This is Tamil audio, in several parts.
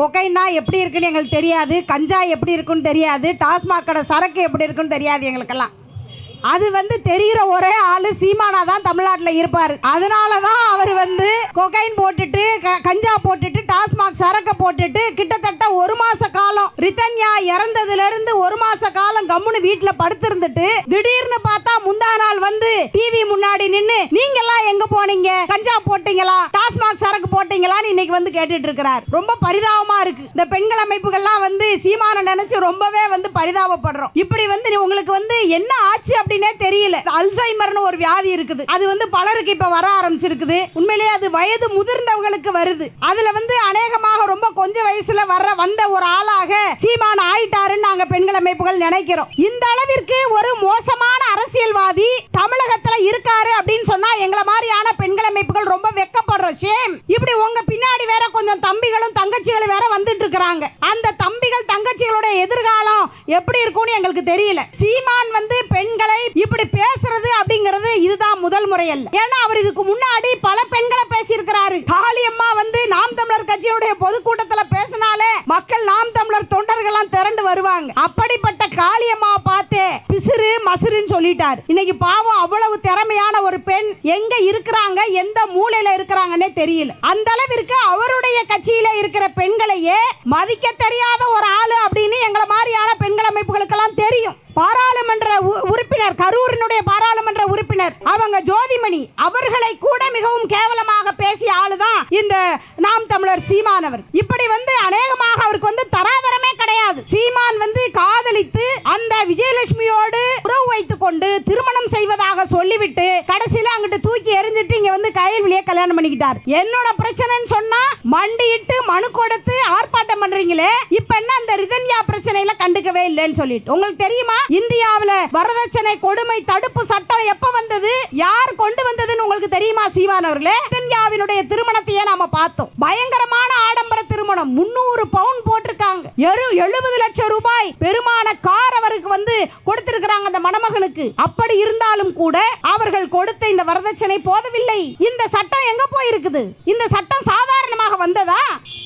கொக்கைனா எப்படி இருக்குன்னு எங்களுக்கு தெரியாது கஞ்சா எப்படி இருக்குன்னு தெரியாது டாஸ்மாக் கடை சரக்கு எப்படி இருக்குன்னு தெரியாது எங்களுக்கெல்லாம். அது வந்து தெரிகிற ஒரே ஆளு சீமானா தான் தமிழ்நாட்டில் இருப்பார். அதனால தான் அவர் வந்து கொகைன் போட்டுட்டு க- கஞ்சா போட்டுட்டு டாஸ்மாக் சரக்கை போட்டுட்டு கிட்டத்தட்ட ஒரு மாச காலம் ரிதன்யா இறந்ததுல இருந்து ஒரு மாச காலம் கம்முன்னு வீட்டில் படுத்திருந்துட்டு திடீர்னு பார்த்தா முந்தா நாள் வந்து டிவி முன்னாடி நின்று நீங்கெல்லாம் எங்க போனீங்க? கஞ்சா போட்டீங்களா? டாஸ்மாக் சரக்கு போட்டீங்களான்னு இன்னைக்கு வந்து கேட்டுட்டு இருக்கிறார். ரொம்ப பரிதாபமா இருக்கு. இந்த பெண்கள் அமைப்புகள்லாம் வந்து சீமான நினைச்சு ரொம்பவே வந்து பரிதாபப்படுறோம். இப்படி வந்து உங்களுக்கு வந்து என்ன ஆச்சு அப்படின்னே தெரியல. அல்சைமர்னு ஒரு வியாதி இருக்குது. அது வந்து பலருக்கு இப்ப வர ஆரம்பிச்சிருக்குது. உண்மையிலேயே அது வயது முதிர்ந்தவங்களுக்கு வருது. அதுல வந்து அநேகமாக ரொம்ப கொஞ்ச வயசுல வர்ற வந்த ஒரு ஆளாக சீமான் ஆயிட்டாருன்னு நாங்க பெண்கள் அமைப்புகள் நினைக்கிறோம். இந்த அளவிற்கு ஒரு மோசமான அரசியல்வாதி தமிழகத்துல இருக்காரு அப்படின்னு சொன்னா எங்களை மாதிரியான பெண்கள் அமைப்புகள் ரொம்ப வெக்கப்படுறோம். சேம் இப்படி உங்க பின்னாடி வேற கொஞ்சம் தம்பிகளும் தங்கச்சிகளும் வேற வந்துட்டு இருக்கிறாங்க. அந்த தம்பிகள் தங்கச்சிகளோட எதிர்காலம் எப்படி இருக்கும்னு எங்களுக்கு தெரியல. சீமான் வந்து பெண்களை இப்படி பேசுறது அப்படிங்கிறது இதுதான் முதல் முறை அல்ல ஏன்னா அவர் இதுக்கு முன்னாடி பல பெண்களை பேசியிருக்கிறாரு. காளியம்மா வந்து நாம் தமிழர் கட்சியுடைய பொதுக்கூட்டத்துல பேசினாலே மக்கள் நாம் தமிழர் தொண்டர்கள்லாம் திரண்டு வருவாங்க. அப்படிப்பட்ட காளியம்மா பார்த்தே பிசிறு மசுருன்னு சொல்லிட்டாரு. இன்னைக்கு பாவம் அவ்வளவு திறமையான ஒரு பெண் எங்க இருக்கிறாங்க எந்த மூலையில இருக்கிறாங்கன்னே தெரியல. அந்த அளவிற்கு அவருடைய கட்சியில இருக்கிற பெண்களையே மதிக்க தெரியாத ஒரு ஆளு அப்படின்னு எங்களை மாதிரியான பெண்கள் அமைப்புகளுக்கெல்லாம் தெரியும் பாராளுமன்ற உ- உறுப்பினர் கரூரினுடைய பாராளுமன்ற உறுப்பினர் அவங்க ஜோதிமணி அவர்களை கூட மிகவும் கேவலமாக பேசிய ஆளுதான் இந்த நாம் தமிழர் சீமானவர் இப்படி வந்து அநேகமாக அவருக்கு வந்து தராதரமே கிடையாது சீமான் வந்து காதலித்து அந்த விஜயலட்சுமியோடு உறவு வைத்துக் கொண்டு திருமணம் செய்வதாக சொல்லிவிட்டு கடைசியில அங்கிட்டு தூக்கி எறிஞ்சிட்டு இங்க வந்து கைவிலியே கல்யாணம் பண்ணிக்கிட்டார் என்னோட பிரச்சனைன்னு சொன்னா மண்டியிட்டு மனு கொடுத்து ஆர்ப்பாட்டம் பண்றீங்களே? இப்ப அந்த ரிதன்யா பிரச்சனையில கண்டுக்கவே இல்லைன்னு சொல்லிட்டு. உங்களுக்கு தெரியுமா? இந்தியாவில வரதட்சணை கொடுமை தடுப்பு சட்டம் எப்ப வந்தது? யார் கொண்டு வந்ததுன்னு உங்களுக்கு தெரியுமா சீமான் அவர்களே? ரிதன்யாவினுடைய திருமணத்தையே நாம பார்த்தோம். பயங்கரமான ஆடம்பர திருமணம். முன்னூறு பவுன் போட்டிருக்காங்க. எரு எழுபது லட்சம் ரூபாய் பெருமான கார் அவருக்கு வந்து கொடுத்திருக்கிறாங்க அந்த மணமகனுக்கு. அப்படி இருந்தாலும் கூட அவர்கள் கொடுத்த இந்த வரதட்சணை போதவில்லை. இந்த சட்டம் எங்க போயிருக்குது? இந்த சட்டம் சாதாரணமாக வந்ததா?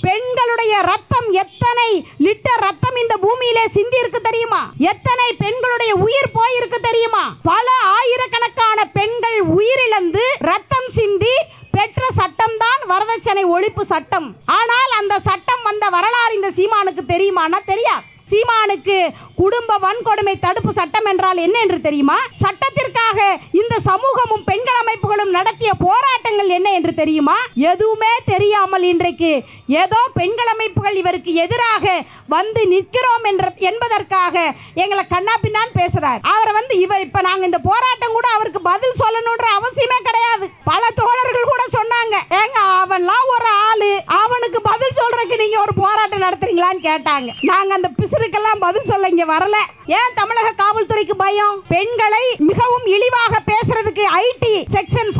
பெண்களுடைய ரத்த லிட்டர் ரத்தம் இந்த பூமியிலே சிந்தி இருக்கு தெரியுமா? எத்தனை பெண்களுடைய உயிர் போயிருக்கு தெரியுமா? பல ஆயிரக்கணக்கான பெண்கள் உயிரிழந்து ரத்தம் சிந்தி பெற்ற சட்டம் தான் வரதட்சணை ஒழிப்பு சட்டம். ஆனால் அந்த சட்டம் வந்த வரலாறு இந்த சீமானுக்கு தெரியுமானா தெரியாது. சீமானுக்கு குடும்ப வன்கொடுமை தடுப்பு சட்டம் என்றால் என்ன என்று தெரியுமா சட்டத்திற்காக இந்த சமூகமும் பெண்கள் அமைப்புகளும் நடத்திய போராட்டங்கள் என்ன என்று தெரியுமா எதுவுமே தெரியாமல் இன்றைக்கு ஏதோ பெண்கள் அமைப்புகள் இவருக்கு எதிராக வந்து நிற்கிறோம் என்ற என்பதற்காக எங்களை கண்ணா பின்னான்னு பேசுறாரு. அவரை வந்து இவர் இப்ப நாங்க இந்த போராட்டம் கூட அவருக்கு பதில் சொல்லணும்ன்ற அவசியமே கிடையாது. பல தோழர்கள் கூட சொன்னாங்க. ஏங்க அவன்லாம் ஒரு ஆளு. அவனுக்கு பதில் சொல்றதுக்கு நீங்க ஒரு போராட்டம் நடத்துறீங்களான்னு கேட்டாங்க. நாங்க அந்த பிசுருக்கெல்லாம் பதில் சொல்ல இங்க வரல. ஏன் தமிழக காவல்துறைக்கு பயம்? பெண்களை மிகவும் இழிவாக பேசுறதுக்கு ஐடி செக்ஷன்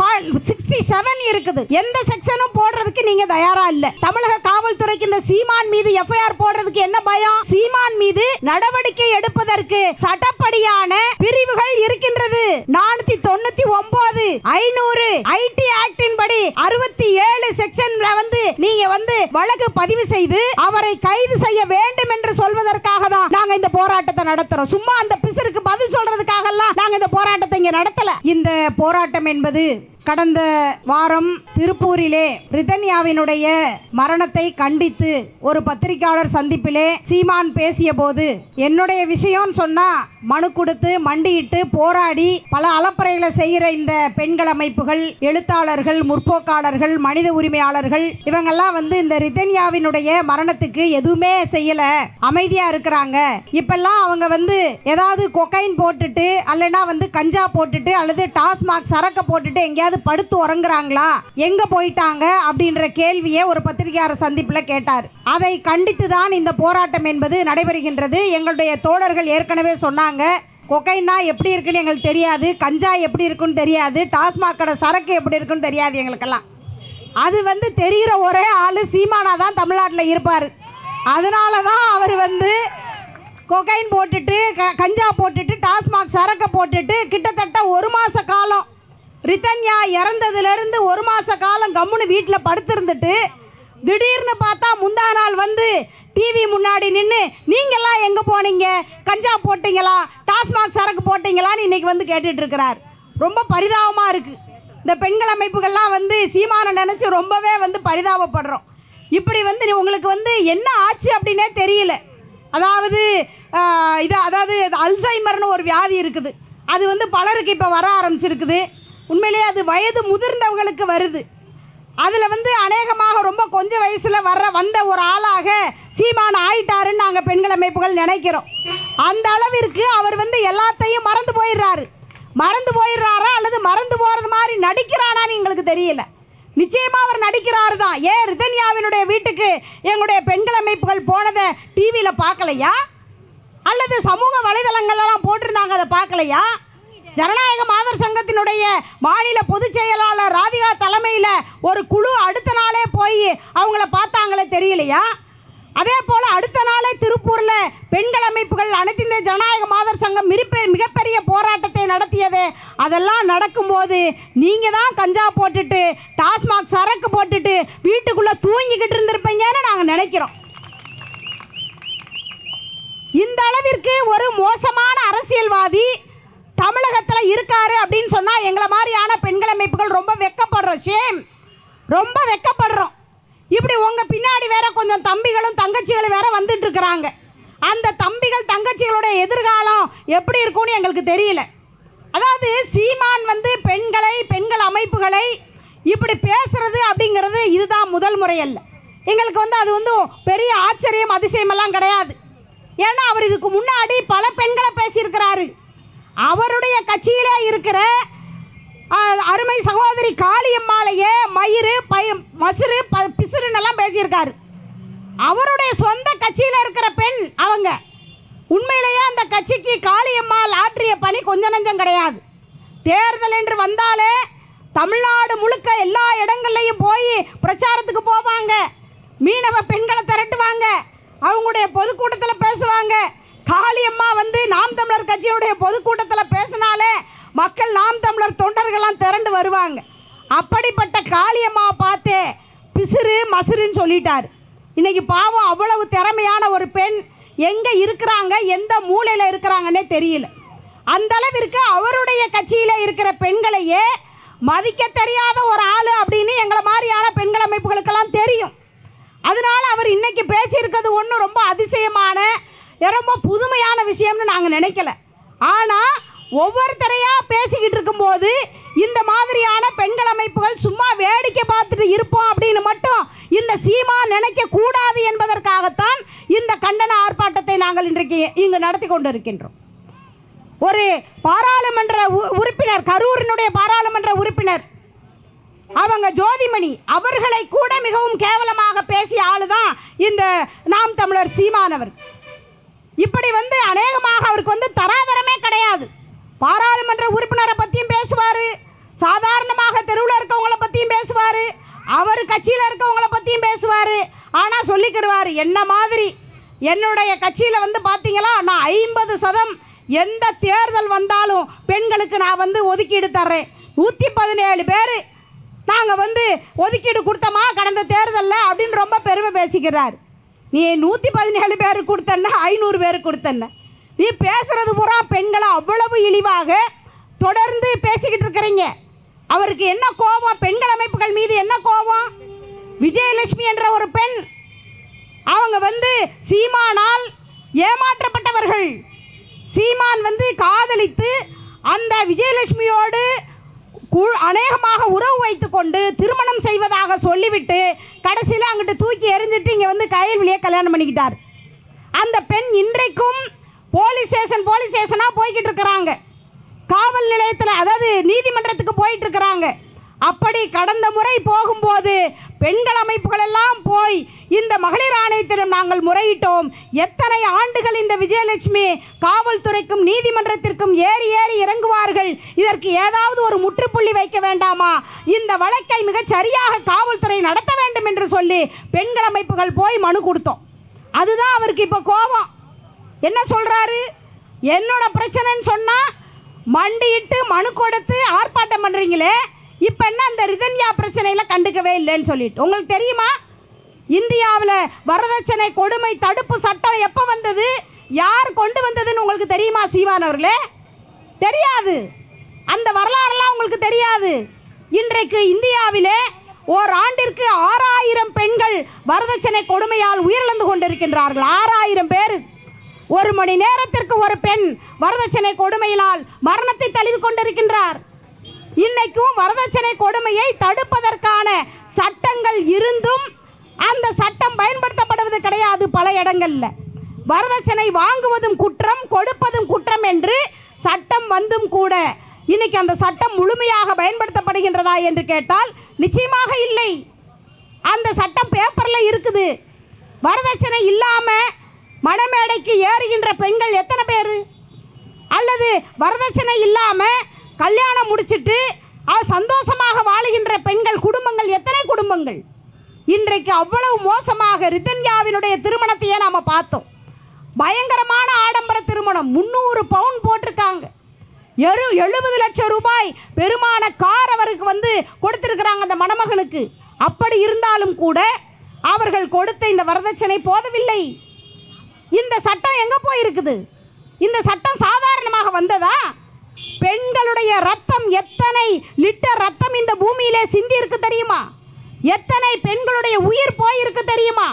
சிக்ஸ்டி செவன் இருக்குது. எந்த செக்ஷனும் போடுறதுக்கு நீங்க தயாரா இல்ல. தமிழக காவல்துறைக்கு இந்த சீமான் மீது எஃப்ஐஆர் போடுறதுக்கு என்ன பயம்? சீமான் மீது நடவடிக்கை எடுப்பதற்கு சட்டப்படியான பிரிவுகள் இருக்கின்றது. நானூத்தி தொண்ணூத்தி ஒன்பது ஐநூறு ஐடி ஆக்டின் படி அறுபத்தி ஏழு செக்ஷன்ல வந்து நீங்க வந்து வழக்கு பதிவு செய்து அவரை கைது செய்ய வேண்டும் என்று சொல்வதற்காக தான் நாங்க இந்த போராட்டத்தை நடத்துறோம். சும்மா அந்த பிசருக்கு பதில் சொல்றதுக்காக எல்லாம் நாங்க இந்த போராட்டத்தை இங்க நடக்கல இந்த போராட்டம் என்பது கடந்த வாரம் திருப்பூரிலே ரிதன்யாவினுடைய மரணத்தை கண்டித்து ஒரு பத்திரிகையாளர் சந்திப்பிலே சீமான் பேசிய போது என்னுடைய விஷயம் சொன்னா மனு கொடுத்து மண்டியிட்டு போராடி பல அலப்பறைகளை செய்கிற இந்த பெண்கள் அமைப்புகள் எழுத்தாளர்கள் முற்போக்காளர்கள் மனித உரிமையாளர்கள் இவங்கெல்லாம் வந்து இந்த ரிதன்யாவினுடைய மரணத்துக்கு எதுவுமே செய்யல. அமைதியா இருக்கிறாங்க. இப்பெல்லாம் அவங்க வந்து ஏதாவது கொக்கைன் போட்டுட்டு அல்லனா வந்து கஞ்சா போட்டுட்டு அல்லது டாஸ்மாக் சரக்க போட்டுட்டு எங்கேயாவது படுத்து உறங்குறாங்களா? எங்க போயிட்டாங்க? அப்படின்ற கேள்வியை ஒரு பத்திரிகையாளர் சந்திப்பில் கேட்டார். அதை கண்டித்து தான் இந்த போராட்டம் என்பது நடைபெறுகின்றது. எங்களுடைய தோழர்கள் ஏற்கனவே சொன்னாங்க. கொக்கைனா எப்படி இருக்குன்னு எங்களுக்கு தெரியாது. கஞ்சா எப்படி இருக்குன்னு தெரியாது. டாஸ்மாக் கடை சரக்கு எப்படி இருக்குன்னு தெரியாது எங்களுக்கெல்லாம். அது வந்து தெரிகிற ஒரே ஆள் சீமானா தான் தமிழ்நாட்டில் இருப்பார். அதனால தான் அவர் வந்து கொகைன் போட்டுட்டு க- கஞ்சா போட்டுட்டு டாஸ்மாக் சரக்கை போட்டுட்டு கிட்டத்தட்ட ஒரு மாத காலம் ரிதன்யா இறந்ததுலேருந்து ஒரு மாத காலம் கம்முன்னு வீட்டில் படுத்திருந்துட்டு திடீர்னு பார்த்தா முந்தா நாள் வந்து டிவி முன்னாடி நின்று நீங்கள்லாம் எங்கே போனீங்க? கஞ்சா போட்டிங்களா? டாஸ்மாக் சரக்கு போட்டிங்களான்னு இன்றைக்கி வந்து கேட்டுட்ருக்கிறார். ரொம்ப பரிதாபமாக இருக்குது இந்த பெண்கள் அமைப்புகள்லாம் வந்து சீமானை நினச்சி ரொம்பவே வந்து பரிதாபப்படுறோம். இப்படி வந்து உங்களுக்கு வந்து என்ன ஆச்சு அப்படின்னே தெரியல. அதாவது இது அதாவது அல்சைமர்னு ஒரு வியாதி இருக்குது. அது வந்து பலருக்கு இப்போ வர ஆரம்பிச்சிருக்குது. உண்மையிலேயே அது வயது முதிர்ந்தவங்களுக்கு வருது. அதில் வந்து அநேகமாக ரொம்ப கொஞ்ச வயசில் வர்ற வந்த ஒரு ஆளாக சீமான் ஆயிட்டாருன்னு நாங்கள் பெண்கள் அமைப்புகள் நினைக்கிறோம். அந்த அளவிற்கு அவர் வந்து எல்லாத்தையும் மறந்து போயிடுறாரு. மறந்து போயிடுறாரா அல்லது மறந்து போகிறது மாதிரி நடிக்கிறானான்னு எங்களுக்கு தெரியல. நிச்சயமா அவர் நடிக்கிறாரு தான் ஏன் ரிதன்யாவினுடைய வீட்டுக்கு எங்களுடைய பெண்கள் அமைப்புகள் போனதை டிவியில் பார்க்கலையா? அல்லது சமூக வலைதளங்கள்லாம் போட்டிருந்தாங்க அதை பார்க்கலையா? ஜனநாயக மாதர் சங்கத்தினுடைய மாநில பொதுச் செயலாளர் ராதிகா தலைமையில் ஒரு குழு அடுத்த நாளே போய் அவங்கள பார்த்தாங்களே தெரியலையா? அதே போல் அடுத்த நாளே திருப்பூரில் பெண்கள் அமைப்புகள் அனைத்து இந்த ஜனநாயக மாதர் சங்கம் மிகப்பெரிய மிகப்பெரிய போராட்டத்தை நடத்தியது. அதெல்லாம் நடக்கும்போது நீங்கள் தான் கஞ்சா போட்டுட்டு டாஸ்மாக் சரக்கு போட்டுட்டு வீட்டுக்குள்ளே தூங்கிக்கிட்டு இருந்திருப்பீங்கன்னு நாங்கள் நினைக்கிறோம். இந்த அளவிற்கு ஒரு மோசமான அரசியல்வாதி தமிழகத்தில் இருக்காரு அப்படின்னு சொன்னால் எங்களை மாதிரியான பெண்கள் அமைப்புகள் ரொம்ப வெக்கப்படுறோம். சேம் ரொம்ப வெக்கப்படுறோம். இப்படி உங்கள் பின்னாடி வேற கொஞ்சம் தம்பிகளும் தங்கச்சிகளும் வேற வந்துட்டு இருக்கிறாங்க அந்த தம்பிகள் தங்கச்சிகளுடைய எதிர்காலம் எப்படி இருக்கும்னு எங்களுக்கு தெரியல. அதாவது சீமான் வந்து பெண்களை பெண்கள் அமைப்புகளை இப்படி பேசுறது அப்படிங்கிறது இதுதான் முதல் முறை அல்ல. எங்களுக்கு வந்து அது வந்து பெரிய ஆச்சரியம் அதிசயமெல்லாம் கிடையாது. ஏன்னா அவர் இதுக்கு முன்னாடி பல பெண்களை பேசியிருக்கிறாரு. அவருடைய கட்சியிலே இருக்கிற அருமை சகோதரி காளியம்மாலையே மயிறு பய மசுறு ப பிசுறுன்னெல்லாம் பேசியிருக்காரு. அவருடைய சொந்த கட்சியில் இருக்கிற பெண் அவங்க. உண்மையிலேயே அந்த கட்சிக்கு காளியம்மாள் ஆற்றிய பணி கொஞ்ச நஞ்சம் கிடையாது. தேர்தல் என்று வந்தாலே தமிழ்நாடு முழுக்க எல்லா இடங்கள்லையும் போய் பிரச்சாரத்துக்கு போவாங்க. மீனவ பெண்களை திரட்டுவாங்க. அவங்களுடைய பொதுக்கூட்டத்தில் பேசுவாங்க. காளியம்மா வந்து நாம் தமிழர் கட்சியுடைய பொதுக்கூட்டத்தில் பேசினாலே மக்கள் நாம் தமிழர் தொண்டர்கள்லாம் திரண்டு வருவாங்க. அப்படிப்பட்ட காளியம்மாவை பார்த்தே பிசிறு மசுறுன்னு சொல்லிட்டார். இன்னைக்கு பாவம் அவ்வளவு திறமையான ஒரு பெண் எங்கே இருக்கிறாங்க எந்த மூலையில் இருக்கிறாங்கன்னே தெரியல. அந்த அளவிற்கு அவருடைய கட்சியில் இருக்கிற பெண்களையே மதிக்க தெரியாத ஒரு ஆள் அப்படின்னு எங்களை மாதிரியான பெண்கள் அமைப்புகளுக்கெல்லாம் தெரியும். அதனால் அவர் இன்னைக்கு பேசியிருக்கிறது ஒன்றும் ரொம்ப அதிசயமான ரொம்ப புதுமையான விஷயம்னு நாங்கள் நினைக்கல. ஆனால் ஒவ்வொருத்தரையாக பேசிக்கிட்டு இருக்கும்போது இந்த மாதிரியான பெண்கள் அமைப்புகள் சும்மா வேடிக்கை பார்த்துட்டு இருப்போம் அப்படின்னு மட்டும் இந்த சீமா நினைக்க கூடாது என்பதற்காகத்தான் இந்த கண்டன ஆர்ப்பாட்டத்தை நாங்கள் இன்றைக்கு இங்கு நடத்தி கொண்டிருக்கின்றோம். ஒரு பாராளுமன்ற உ- உறுப்பினர் கரூரினுடைய பாராளுமன்ற உறுப்பினர் அவங்க ஜோதிமணி அவர்களை கூட மிகவும் கேவலமாக பேசிய ஆளு தான் இந்த நாம் தமிழர் சீமானவர். இப்படி வந்து அநேகமாக அவருக்கு வந்து தராதரமே கிடையாது. பாராளுமன்ற உறுப்பினரை பற்றியும் பேசுவார். சாதாரணமாக தெருவில் இருக்கவங்கள பற்றியும் பேசுவார். அவர் கட்சியில் இருக்கவங்கள பற்றியும் பேசுவார். ஆனால் சொல்லிக்கிடுவார் என்ன மாதிரி? என்னுடைய கட்சியில் வந்து பார்த்தீங்களா நான் ஐம்பது சதம் எந்த தேர்தல் வந்தாலும் பெண்களுக்கு நான் வந்து ஒதுக்கீடு தர்றேன். நூற்றி பதினேழு பேர் நாங்கள் வந்து ஒதுக்கீடு கொடுத்தோமா கடந்த தேர்தலில்? அப்படின்னு ரொம்ப பெருமை பேசிக்கிறார். நீ நூற்றி பதினேழு பேர் கொடுத்தன்னா ஐநூறு பேர் கொடுத்தன்ன. நீ பேசுறது பூரா பெண்களை? அவ்வளவு இழிவாக தொடர்ந்து பேசிக்கிட்டு இருக்கிறீங்க. அவருக்கு என்ன கோபம்? பெண்கள் அமைப்புகள் மீது என்ன கோபம்? விஜயலட்சுமி என்ற ஒரு பெண் அவங்க வந்து சீமானால் ஏமாற்றப்பட்டவர்கள். சீமான் வந்து காதலித்து அந்த விஜயலட்சுமியோடு அநேகமாக உறவு வைத்துக்கொண்டு திருமணம் செய்வதாக சொல்லிவிட்டு கடைசியில் அங்கிட்டு தூக்கி எறிஞ்சிட்டு இங்கே வந்து கயல்விழியை கல்யாணம் பண்ணிக்கிட்டார். அந்த பெண் இன்றைக்கும் போலீஸ் ஸ்டேஷன் போலீஸ் ஸ்டேஷனாக போய்கிட்டு இருக்கிறாங்க. காவல் நிலையத்தில் அதாவது நீதிமன்றத்துக்கு போயிட்டு இருக்கிறாங்க. அப்படி கடந்த முறை போகும்போது பெண்கள் அமைப்புகள் எல்லாம் போய் இந்த மகளிர் ஆணையத்திடம் நாங்கள் முறையிட்டோம். எத்தனை ஆண்டுகள் இந்த விஜயலட்சுமி காவல்துறைக்கும் நீதிமன்றத்திற்கும் ஏறி ஏறி இறங்குவார்கள்? இதற்கு ஏதாவது ஒரு முற்றுப்புள்ளி வைக்க வேண்டாமா? இந்த வழக்கை மிகச் சரியாக காவல்துறை நடத்த வேண்டும் என்று சொல்லி பெண்கள் அமைப்புகள் போய் மனு கொடுத்தோம். அதுதான் அவருக்கு இப்போ கோபம். என்ன சொல்கிறாரு என்னோட பிரச்சனைன்னு சொன்னால் மண்டியிட்டு மனு கொடுத்து ஆர்ப்பாட்டம் பண்ணுறீங்களே இப்போ என்ன அந்த ரிதன்யா பிரச்சனையில் கண்டுக்கவே இல்லைன்னு சொல்லிட்டு. உங்களுக்கு தெரியுமா? இந்தியாவில் வரதட்சணை கொடுமை தடுப்பு சட்டம் எப்போ வந்தது? யார் கொண்டு வந்ததுன்னு உங்களுக்கு தெரியுமா சீமான் அவர்களே? தெரியாது. அந்த வரலாறுலாம் உங்களுக்கு தெரியாது. இன்றைக்கு இந்தியாவிலே ஓர் ஆண்டிற்கு ஆறாயிரம் பெண்கள் வரதட்சணை கொடுமையால் உயிரிழந்து கொண்டிருக்கின்றார்கள். ஆறாயிரம் பேர். ஒரு மணி நேரத்திற்கு ஒரு பெண் வரதட்சணை கொடுமையினால் மரணத்தை தழுவி கொண்டிருக்கின்றார். இன்னைக்கும் வரதட்சணை கொடுமையை தடுப்பதற்கான சட்டங்கள் இருந்தும் அந்த சட்டம் பயன்படுத்தப்படுவது கிடையாது பல இடங்கள்ல. வரதட்சணை வாங்குவதும் குற்றம் கொடுப்பதும் குற்றம் என்று சட்டம் வந்தும் கூட இன்னைக்கு அந்த சட்டம் முழுமையாக பயன்படுத்தப்படுகின்றதா என்று கேட்டால் நிச்சயமாக இல்லை. அந்த சட்டம் பேப்பரில் இருக்குது. வரதட்சணை இல்லாமல் மணமேடைக்கு ஏறுகின்ற பெண்கள் எத்தனை பேர்? அல்லது வரதட்சணை இல்லாமல் கல்யாணம் முடிச்சிட்டு அவ சந்தோஷமாக வாழுகின்ற பெண்கள் குடும்பங்கள் எத்தனை குடும்பங்கள்? இன்றைக்கு அவ்வளவு மோசமாக ரிதன்யாவினுடைய திருமணத்தையே நாம் பார்த்தோம். பயங்கரமான ஆடம்பர திருமணம். முந்நூறு பவுன் போட்டிருக்காங்க. எரு எழுபது லட்சம் ரூபாய் பெருமான கார் அவருக்கு வந்து கொடுத்துருக்குறாங்க அந்த மணமகனுக்கு. அப்படி இருந்தாலும் கூட அவர்கள் கொடுத்த இந்த வரதட்சணை போதவில்லை. இந்த சட்டம் எங்கே போயிருக்குது? இந்த சட்டம் சாதாரணமாக வந்ததா? பெண்களுடைய ரத்தம் எத்தனை லிட்டர் ரத்தம் இந்த பூமியிலே சிந்தி இருக்கு தெரியுமா? எத்தனை பெண்களுடைய உயிர் போயிருக்கு தெரியுமா?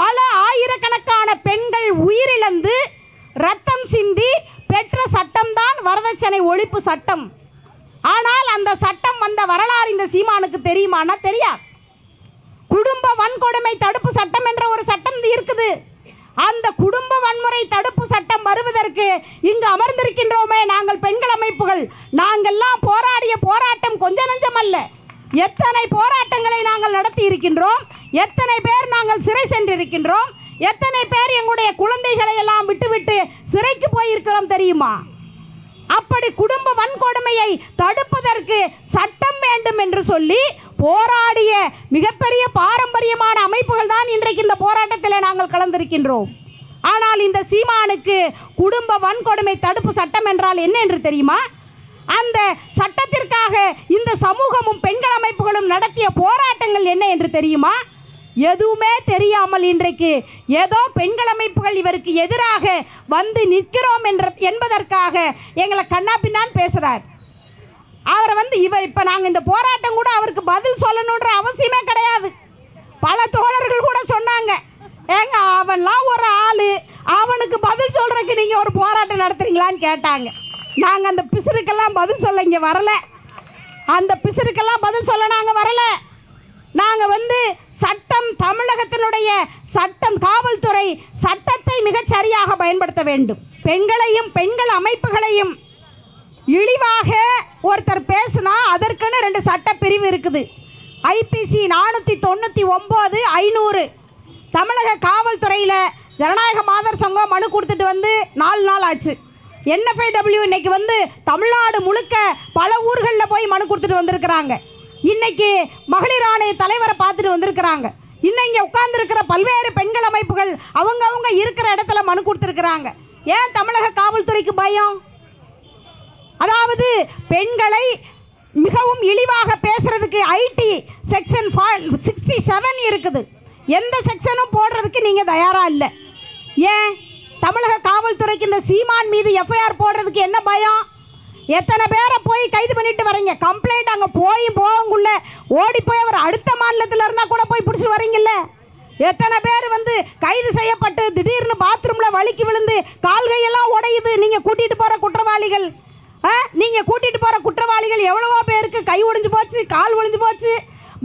பல ஆயிரக்கணக்கான பெண்கள் உயிரிழந்து ரத்தம் சிந்தி பெற்ற சட்டம்தான் வரதட்சணை ஒழிப்பு சட்டம். ஆனால் அந்த சட்டம் வந்த வரலாறு இந்த சீமானுக்கு தெரியுமானா தெரியாது. குடும்ப வன்கொடுமை தடுப்பு சட்டம் என்ற ஒரு சட்டம் இருக்குது. அந்த குடும்ப வன்முறை தடுப்பு சட்டம் வருவதற்கு இங்கு அமர்ந்திருக்கின்றோமே நாங்கள் பெண்கள் அமைப்புகள். நாங்கள்லாம் போராடிய போராட்டம் கொஞ்ச நஞ்சம் அல்ல எத்தனை போராட்டங்களை நாங்கள் நடத்தி இருக்கின்றோம் எத்தனை பேர் நாங்கள் சிறை சென்றிருக்கின்றோம் எத்தனை பேர் எங்களுடைய குழந்தைகளை எல்லாம் விட்டுவிட்டு சிறைக்கு போயிருக்கிறோம் தெரியுமா? அப்படி குடும்ப வன்கொடுமையை தடுப்பதற்கு சட்டம் வேண்டும் என்று சொல்லி போராடிய மிகப்பெரிய பாரம்பரியமான அமைப்புகள் தான் இன்றைக்கு இந்த போராட்டத்தில் நாங்கள் கலந்திருக்கின்றோம். ஆனால் இந்த சீமானுக்கு குடும்ப வன்கொடுமை தடுப்பு சட்டம் என்றால் என்ன என்று தெரியுமா? அந்த சட்டத்திற்காக இந்த சமூகமும் பெண்கள் அமைப்புகளும் நடத்திய போராட்டங்கள் என்ன என்று தெரியுமா? எதுவுமே தெரியாமல் இன்றைக்கு ஏதோ பெண்கள் அமைப்புகள் இவருக்கு எதிராக வந்து நிற்கிறோம் என்ற என்பதற்காக எங்களை கண்ணா பின்னான் பேசுகிறார் அவரை வந்து இவர் இப்போ நாங்கள் இந்த போராட்டம் கூட அவருக்கு பதில் சொல்லணுன்ற அவசியமே கிடையாது. பல தோழர்கள் கூட சொன்னாங்க. ஏங்க அவன்லாம் ஒரு ஆள். அவனுக்கு பதில் சொல்கிறதுக்கு நீங்கள் ஒரு போராட்டம் நடத்துறீங்களான்னு கேட்டாங்க. நாங்கள் அந்த பிசுருக்கெல்லாம் பதில் சொல்ல இங்கே வரல. அந்த பிசுருக்கெல்லாம் பதில் சொல்ல நாங்கள் வரல. நாங்கள் வந்து சட்டம் தமிழகத்தினுடைய சட்டம் காவல்துறை சட்டத்தை மிகச் சரியாக பயன்படுத்த வேண்டும். பெண்களையும் பெண்கள் அமைப்புகளையும் இழிவாக ஒருத்தர் பேசுனா அதற்குன்னு ரெண்டு சட்ட பிரிவு இருக்குது. ஐபிசி நானூற்றி தொண்ணூற்றி ஒம்பது ஐநூறு. தமிழக காவல்துறையில் ஜனநாயக மாதர் சங்கம் மனு கொடுத்துட்டு வந்து நாலு நாள் ஆச்சு. என்எஃப்ஐடபிள்யூ இன்னைக்கு வந்து தமிழ்நாடு முழுக்க பல ஊர்களில் போய் மனு கொடுத்துட்டு வந்திருக்கிறாங்க. இன்னைக்கு மகளிர் ஆணைய தலைவரை பார்த்துட்டு வந்திருக்கிறாங்க. இன்னும் இங்கே உட்கார்ந்துருக்கிற பல்வேறு பெண்கள் அமைப்புகள் அவங்கவுங்க இருக்கிற இடத்துல மனு கொடுத்துருக்குறாங்க. ஏன் தமிழக காவல்துறைக்கு பயம்? அதாவது பெண்களை மிகவும் இழிவாக பேசுறதுக்கு ஐடி செக்ஷன் சிக்ஸ்டி செவன் இருக்குது. எந்த செக்ஷனும் போடுறதுக்கு நீங்கள் தயாராக இல்லை. ஏன்? தமிழக காவல்துறைக்கு இந்த சீமான் மீது எஃப்ஐஆர் போடுறதுக்கு என்ன பயம்? எத்தனை பேரை போய் கைது பண்ணிட்டு வரீங்க? கம்ப்ளைண்ட் அங்கே போய் போகக்குள்ள ஓடி போய் அவர் அடுத்த மாநிலத்தில் இருந்தால் கூட போய் பிடிச்சி வரீங்கல்ல? எத்தனை பேர் வந்து கைது செய்யப்பட்டு திடீர்னு பாத்ரூமில் வலிக்கு விழுந்து கால்கையெல்லாம் உடையுது. நீங்கள் கூட்டிகிட்டு போகிற குற்றவாளிகள். நீங்க கூட்டிட்டு போற குற்றவாளிகள் எவ்வளவோ பேருக்கு கை ஒடிஞ்சு போச்சு கால் ஒடிஞ்சு போச்சு.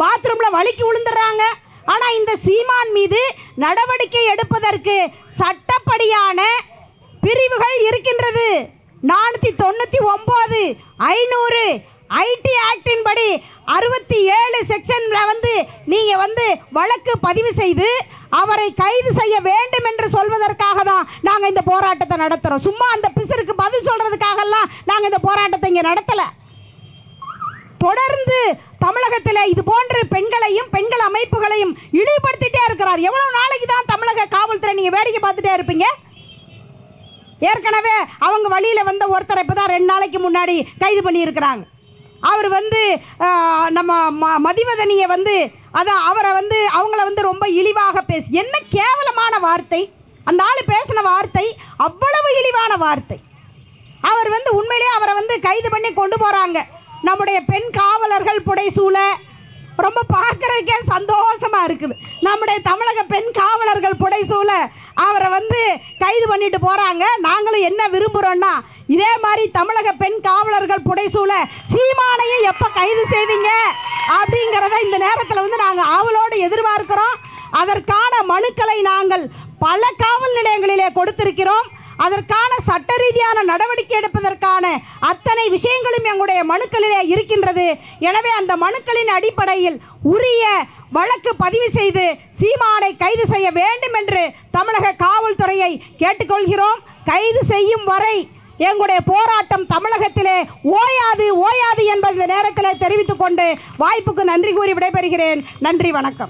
பாத்ரூம்ல வலிக்கு விழுந்துடுறாங்க ஆனா இந்த சீமான் மீது நடவடிக்கை எடுப்பதற்கு சட்டப்படியான பிரிவுகள் இருக்கின்றது. நானூற்றி தொண்ணூற்றி ஒம்பது ஐநூறு ஐடி ஆக்டின் படி அறுபத்தி ஏழு செக்ஷனில் வந்து நீங்கள் வந்து வழக்கு பதிவு செய்து அவரை கைது செய்ய வேண்டும் என்று சொல்வதற்காக தான் நாங்கள் இந்த போராட்டத்தை நடத்துகிறோம் சும்மா அந்த பிசருக்கு பதில் சொல்கிறதுக்காகலாம் நாங்கள் இந்த போராட்டத்தை இங்கே நடத்தலை. தொடர்ந்து தமிழகத்தில் இது போன்று பெண்களையும் பெண்கள் அமைப்புகளையும் இழிவுபடுத்திட்டே இருக்கிறார். எவ்வளோ நாளைக்கு தான் தமிழக காவல்துறை நீங்கள் வேடிக்கை பார்த்துட்டே இருப்பீங்க? ஏற்கனவே அவங்க வழியில் வந்த ஒருத்தரை இப்போ தான் ரெண்டு நாளைக்கு முன்னாடி கைது பண்ணியிருக்கிறாங்க. அவர் வந்து நம்ம ம மதிவதனியை வந்து அதான் அவரை வந்து அவங்கள வந்து ரொம்ப இழிவாக பேசி என்ன கேவலமான வார்த்தை அந்த ஆள் பேசின வார்த்தை அவ்வளவு இழிவான வார்த்தை. அவர் வந்து உண்மையிலேயே அவரை வந்து கைது பண்ணி கொண்டு போகிறாங்க நம்முடைய பெண் காவலர்கள் புடைசூழ ரொம்ப பார்க்குறதுக்கே சந்தோஷமா இருக்குது. நம்முடைய தமிழக பெண் காவலர்கள் புடைசூழ அவரை வந்து கைது பண்ணிட்டு போகிறாங்க நாங்களும் என்ன விரும்புகிறோன்னா இதே மாதிரி தமிழக பெண் காவலர்கள் புடைசூழ சீமானையும் எப்போ கைது செய்வீங்க? அப்படிங்கிறத இந்த நேரத்தில் வந்து நாங்கள் ஆவலோடு எதிர்பார்க்கிறோம். அதற்கான மனுக்களை நாங்கள் பல காவல் நிலையங்களிலே கொடுத்திருக்கிறோம். அதற்கான சட்ட ரீதியான நடவடிக்கை எடுப்பதற்கான அத்தனை விஷயங்களும் எங்களுடைய மனுக்களிலே இருக்கின்றது. எனவே அந்த மனுக்களின் அடிப்படையில் உரிய வழக்கு பதிவு செய்து சீமானை கைது செய்ய வேண்டும் என்று தமிழக காவல்துறையை கேட்டுக்கொள்கிறோம். கைது செய்யும் வரை எங்களுடைய போராட்டம் தமிழகத்திலே ஓயாது ஓயாது என்பதை இந்த நேரத்தில் தெரிவித்துக் கொண்டு வாய்ப்புக்கு நன்றி கூறி விடைபெறுகிறேன். நன்றி வணக்கம்.